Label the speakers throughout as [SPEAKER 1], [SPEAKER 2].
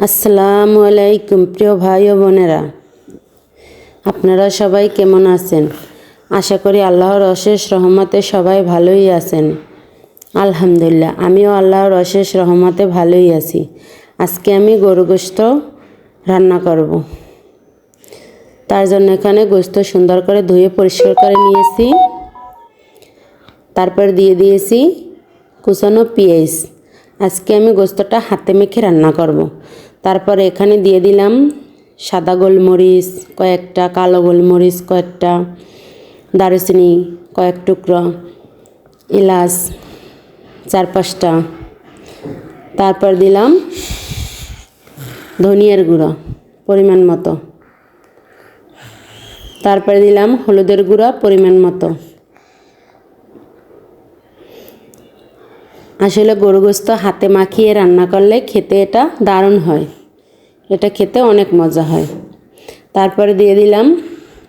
[SPEAKER 1] আসসালামু আলাইকুম, প্রিয় ভাই ও বোনেরা। আপনারা সবাই কেমন আছেন? আশা করি আল্লাহর অশেষ রহমতে সবাই ভালোই আছেন। আলহামদুলিল্লাহ, আমিও আল্লাহর অশেষ রহমতে ভালোই আছি। আজকে আমি গরু গোস্ত রান্না করব। তার জন্য এখানে গোস্ত সুন্দর করে ধুয়ে পরিষ্কার করে নিয়েছি। তারপর দিয়ে দিয়েছি কুচানো পেঁয়াজ। আজকে আমি গোস্তটা হাতে মেখে রান্না করব। তারপর এখানে দিয়ে দিলাম সাদা গোলমরিচ, কয়েকটা কালো গোলমরিচ, কয়েকটা দারুচিনি, কয়েক টুকরো এলাচ, চার পাঁচটা। তারপর দিলাম ধনিয়ার গুঁড়ো পরিমাণ মতো। তারপরে দিলাম হলুদের গুঁড়া পরিমাণ মতো। আসলে গরু গোস্ত হাতে মাখিয়ে রান্না করলে খেতে এটা দারুণ হয়। এটা খেতে অনেক মজা হয়। তারপরে দিয়ে দিলাম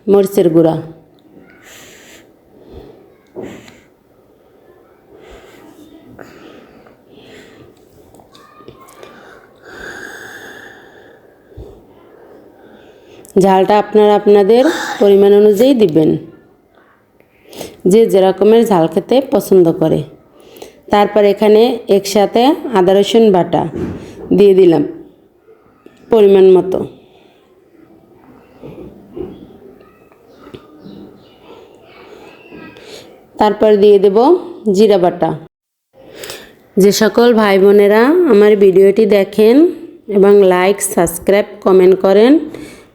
[SPEAKER 1] মরিচের গুঁড়া। ঝালটা আপনারা আপনাদের পরিমাণ অনুযায়ী দিবেন। যে যেরকমের ঝাল খেতে পছন্দ করে। তারপর এখানে একসাথে আদা, রসুন বাটা দিয়ে দিলাম পরিমাণ মতো। তারপর দিয়ে দেব জিরা বাটা। যে সকল ভাই বোনেরা আমার ভিডিওটি দেখেন এবং লাইক, সাবস্ক্রাইব, কমেন্ট করেন,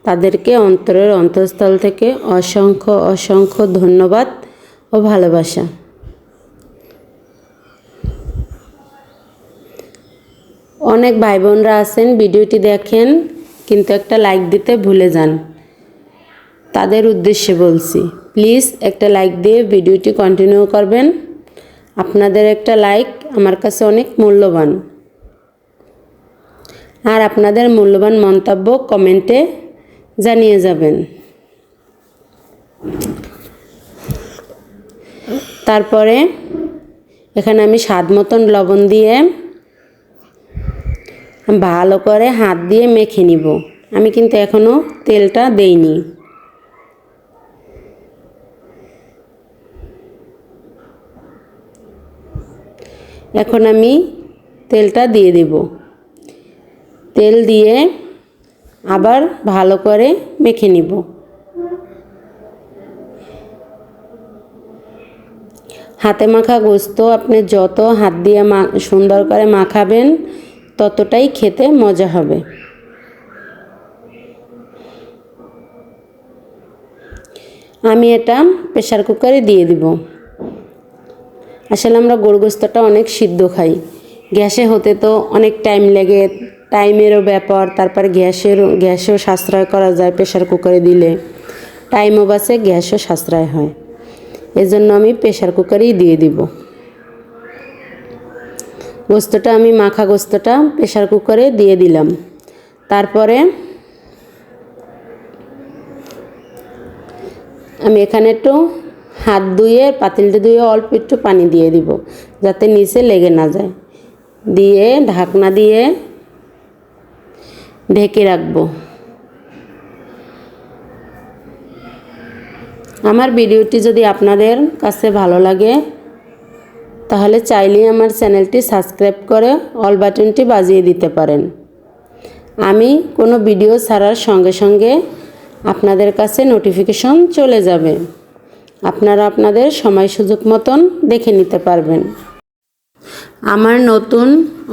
[SPEAKER 1] তাদেরকে অন্তরের অন্তঃস্থল থেকে অসংখ্য অসংখ্য ধন্যবাদ ও ভালোবাসা। অনেক ভাই বোনরা আছেন, ভিডিওটি দেখেন, কিন্তু একটা লাইক দিতে ভুলে যান। তাদের উদ্দেশ্যে বলছি প্লিজ একটা লাইক দিয়ে ভিডিওটি কন্টিনিউ করবেন। আপনাদের একটা লাইক আমার কাছে অনেক মূল্যবান। আর আপনাদের মূল্যবান মন্তব্য কমেন্টে জানিয়ে যাবেন। তারপরে এখানে আমি স্বাদ মতন লবণ দিয়ে ভালো করে হাত দিয়ে মেখে নিব। আমি কিন্তু এখনও তেলটা দেইনি। এখন আমি তেলটা দিয়ে দেব। তেল দিয়ে আবার ভালো করে মেখে নিব। হাতে মাখা গোস্ত আপনি যত হাত দিয়ে সুন্দর করে মাখাবেন ততটাই খেতে মজা হবে। আমি এটা প্রেশার কুকারে দিয়ে দিব। আসলে আমরা গোস্তটা অনেক সিদ্ধ খাই। গ্যাসে হতে তো অনেক টাইম লাগে টাইমেরও ব্যাপার, তারপর গ্যাসেরও, গ্যাসেও সাশ্রয় করা যায় প্রেশার কুকারে দিলে। টাইমও বাঁচে, গ্যাসও সাশ্রয় হয়। এজন্য আমি প্রেশার কুকারেই দিয়ে দিব। গোস্তটা, আমি মাখা গোস্তটা প্রেশার কুকারে দিয়ে দিলাম। তারপরে আমি এখানে একটু হাত ধুয়ে, পাতিলটা ধুয়ে অল্প একটু পানি দিয়ে দিব, যাতে নিচে লেগে না যায়। দিয়ে ঢাকনা দিয়ে ঢেকে রাখব। আমার ভিডিওটি যদি আপনাদের কাছে ভালো লাগে তাহলে চাইলেই আমার চ্যানেলটি সাবস্ক্রাইব করে অল বাটনটি বাজিয়ে দিতে পারেন। আমি কোনো ভিডিও ছাড়ার সঙ্গে সঙ্গে আপনাদের কাছে নোটিফিকেশন চলে যাবে। আপনারা আপনাদের সময় সুযোগ মতন দেখে নিতে পারবেন। আমার নতুন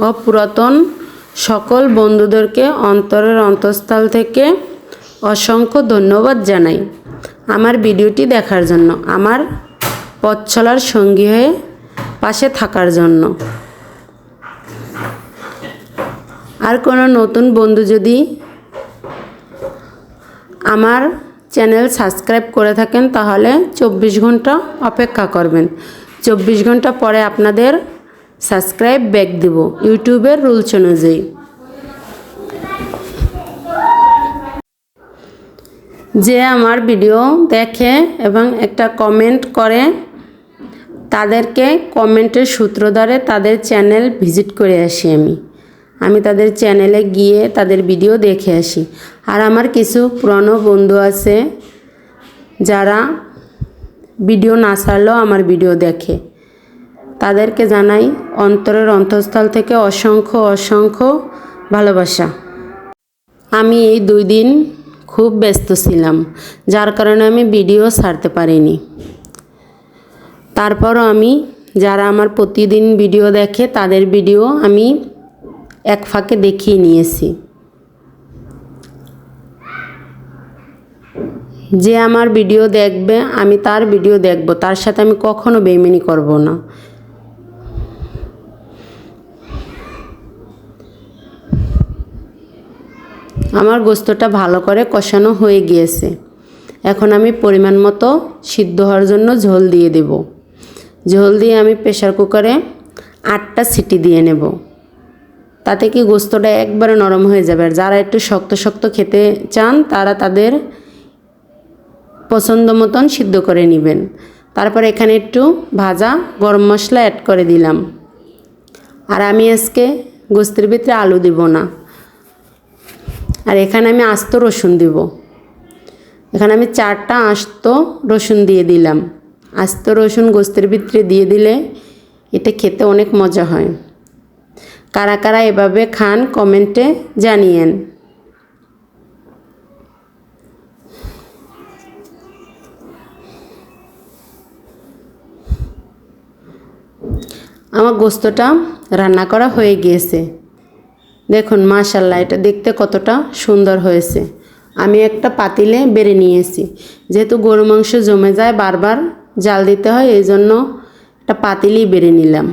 [SPEAKER 1] ও পুরাতন সকল বন্ধুদেরকে অন্তরের অন্তঃস্থল থেকে অসংখ্য ধন্যবাদ জানাই। আমার ভিডিওটি দেখার জন্য আমার পথ চলার সঙ্গী হয়ে পাশে থাকার জন্য। আর কোনো নতুন বন্ধু যদি আমার চ্যানেল সাবস্ক্রাইব করে থাকেন, তাহলে চব্বিশ ঘণ্টা অপেক্ষা করবেন। চব্বিশ ঘণ্টা পরে আপনাদের সাবস্ক্রাইব ব্যাক দেব ইউটিউবের রুলস অনুযায়ী। যে আমার ভিডিও দেখে এবং একটা কমেন্ট করে তাদেরকে কমেন্টের সূত্র ধরে তাদের চ্যানেল ভিজিট করে আসি আমি। আমি তাদের চ্যানেলে গিয়ে তাদের ভিডিও দেখে আসি। আর আমার কিছু পুরনো বন্ধু আছে যারা ভিডিও না ছাড়লেও আমার ভিডিও দেখে। তাদেরকে জানাই অন্তরের অন্তঃস্থল থেকে অসংখ্য অসংখ্য ভালোবাসা। আমি এই দুই দিন খুব ব্যস্ত ছিলাম, যার কারণে আমি ভিডিও ছাড়তে পারিনি। তারপরও আমি যারা আমার প্রতিদিন ভিডিও দেখে তাদের ভিডিও আমি এক ফাঁকে দেখিয়ে নিয়েছি। যে আমার ভিডিও দেখবে, আমি তার ভিডিও দেখব। তার সাথে আমি কখনো বেইমানি করব না। আমার গোস্তটা ভালো করে কষানো হয়ে গিয়েছে। এখন আমি পরিমাণ মতো সিদ্ধ হওয়ার জন্য ঝোল দিয়ে দেব। ঝোল দিয়ে আমি প্রেশার কুকারে আটটা সিটি দিয়ে নেব। তাতে কি গোস্তটা একবারে নরম হয়ে যাবে। আর যারা একটু শক্ত শক্ত খেতে চান, তারা তাদের পছন্দ মতন সিদ্ধ করে নেবেন। তারপর এখানে একটু ভাজা গরম মশলা অ্যাড করে দিলাম। আর আমি আজকে গোস্তের ভিতরে আলু দিব না। আর এখানে আমি আস্ত রসুন দিব। এখানে আমি চারটা আস্ত রসুন দিয়ে দিলাম। আস্ত রসুন গোস্তের ভিতরে দিয়ে দিলে এটা খেতে অনেক মজা হয়। কারা কারা এভাবে খান, কমেন্টে জানিয়েন। আমার গোস্তটা রান্না করা হয়ে গিয়েছে। দেখুন মাশাল্লাহ এটা দেখতে কতটা সুন্দর হয়েছে। আমি একটা পাতিলে বেড়ে নিয়েছি। যেহেতু গরু মাংস জমে যায় বারবার জাল দিতে হয়, এই জন্য একটা পাতিলি বেড়ে নিলাম।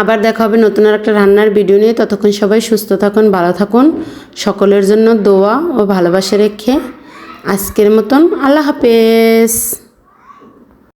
[SPEAKER 1] আবার দেখা হবে নতুন আর একটা রান্নার ভিডিও নিয়ে। ততক্ষণ সবাই সুস্থ থাকুন, ভালো থাকুন। সকলের জন্য দোয়া ও ভালোবাসা রেখে আজকের মতন আল্লাহ হাফেজ।